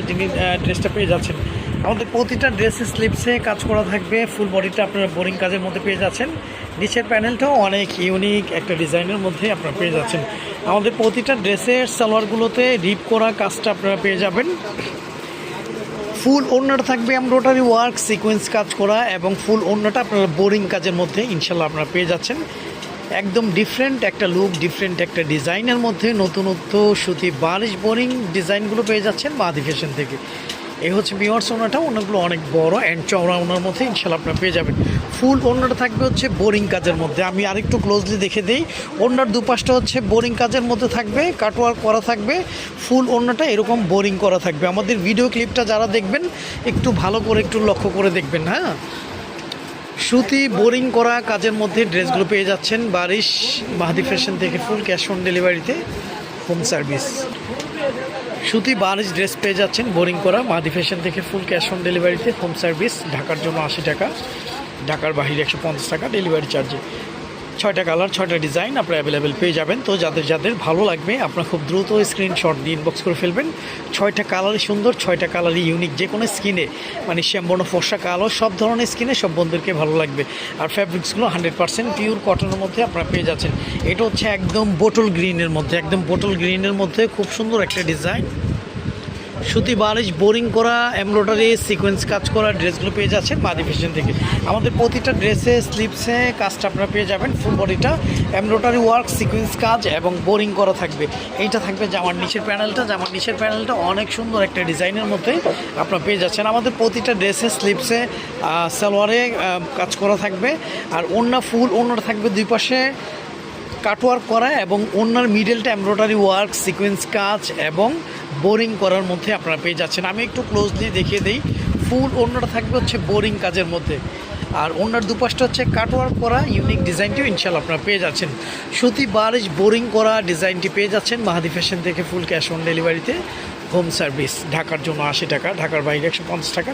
আপনারা জিনিস ড্রেসটা পেয়ে যাচ্ছেন। আমাদের প্রতিটা ড্রেসের স্লিপসে কাজ করা থাকবে ফুল বডিটা আপনারা বোরিং কাজের মধ্যে পেয়ে যাচ্ছেন। নিচের প্যানেলটাও অনেক ইউনিক একটা ডিজাইনের মধ্যে আপনারা পেয়ে যাচ্ছেন। আমাদের প্রতিটা ড্রেসের সালোয়ারগুলোতে রিপ করা কাজটা আপনারা পেয়ে যাবেন। ফুল ওড়নাটা থাকবে এমব্রয়ডারি ওয়ার্ক সিকোয়েন্স কাজ করা এবং ফুল ওড়নাটা আপনারা বোরিং কাজের মধ্যে ইনশাল্লাহ আপনারা পেয়ে যাচ্ছেন। একদম ডিফারেন্ট একটা লুক ডিফারেন্ট একটা ডিজাইনের মধ্যে নতুনত্ব, সুতি বারিশ বোরিং ডিজাইনগুলো পেয়ে যাচ্ছেন মাদি ফ্যাশন থেকে। এই হচ্ছে বিওয়ার্স ওনাটা ওনাগুলো অনেক বড় অ্যান্ড চওড়া ওনার মধ্যে ইনশাল্লাহ আপনারা পেয়ে যাবেন। ফুল ওনাটা থাকবে হচ্ছে বোরিং কাজের মধ্যে। আমি আরেকটু ক্লোজলি দেখে দিই। ওনার দুপাশটা হচ্ছে বোরিং কাজের মধ্যে থাকবে কাটওয়ার্ক করা থাকবে, ফুল ওনাটা এরকম বোরিং করা থাকবে। আমাদের ভিডিও ক্লিপটা যারা দেখবেন, একটু ভালো করে, একটু লক্ষ্য করে দেখবেন হ্যাঁ? সুতি বোরিং করা কাজের মধ্যে ড্রেসগুলো পেয়ে যাচ্ছেন বারিশ মাহাদি ফ্যাশন থেকে ফুল ক্যাশ অন ডেলিভারিতে হোম সার্ভিস। সুতি বারিশ ড্রেস পেয়ে যাচ্ছেন বোরিং করা মাহাদি ফ্যাশন থেকে ফুল ক্যাশ অন ডেলিভারিতে হোম সার্ভিস, ঢাকার জন্য আশি টাকা, ঢাকার বাহিরে একশো পঞ্চাশ টাকা ডেলিভারি চার্জে। ছয়টা কালার, ছয়টা ডিজাইন আপনারা অ্যাভেলেবেল পেয়ে যাবেন। তো যাদের যাদের ভালো লাগবে, আপনারা খুব দ্রুত স্ক্রিনশট দিয়ে ইনবক্স করে ফেলবেন। ছয়টা কালারই সুন্দর, ছয়টা কালারই ইউনিক যে কোনো স্কিনে মানে শ্যামবর্ণ ফর্সা কালো, সব ধরনের স্কিনে সব বন্ধুদেরকে ভালো লাগবে। আর ফ্যাব্রিক্সগুলো হান্ড্রেড পার্সেন্ট পিওর কটনের মধ্যে আপনারা পেয়ে যাচ্ছেন। এটা হচ্ছে একদম বোটল গ্রিনের মধ্যে, একদম বোটল গ্রিনের মধ্যে খুব সুন্দর একটা ডিজাইন সুতি বালিশ, বোরিং করা, এমব্রয়ডারি, সিকোয়েন্স কাজ করা ড্রেসগুলো পেয়ে যাচ্ছেন মাদি ফ্যাশন থেকে। আমাদের প্রতিটা ড্রেসে স্লিপসে কাজটা আপনারা পেয়ে যাবেন ফুল বডিটা এমব্রয়ডারি ওয়ার্ক সিকোয়েন্স কাজ এবং বোরিং করা থাকবে। এইটা থাকবে জামার নিচের প্যানেলটা। জামার নিচের প্যানেলটা অনেক সুন্দর একটা ডিজাইনের মধ্যে আপনারা পেয়ে যাচ্ছেন। আমাদের প্রতিটা ড্রেসে স্লিপসে সালোয়ারে কাজ করা থাকবে। আর অন্য ফুল অন্যটা থাকবে দুই পাশে। কাটওয়ার্ক করা এবং ওনার মিডলটা এমব্রয়ডারি ওয়ার্ক, সিকোয়েন্স কাজ এবং বোরিং করার মধ্যে আপনারা পেয়ে যাচ্ছেন। আমি একটু ক্লোজলি দেখিয়ে দিই। ফুল ওনাটা থাকবে হচ্ছে বোরিং কাজের মধ্যে। আর ওনার দুপাশটা হচ্ছে কাটওয়ার্ক করা ইউনিক ডিজাইনটিও ইনশাল্লাহ আপনারা পেয়ে যাচ্ছেন। সুতি বারিশ বোরিং করা ডিজাইনটি পেয়ে যাচ্ছেন মাহাদি ফ্যাশন থেকে ফুল ক্যাশ অন ডেলিভারিতে হোম সার্ভিস ঢাকার জন্য আশি টাকা, ঢাকার বাইরে একশো পঞ্চাশ টাকা।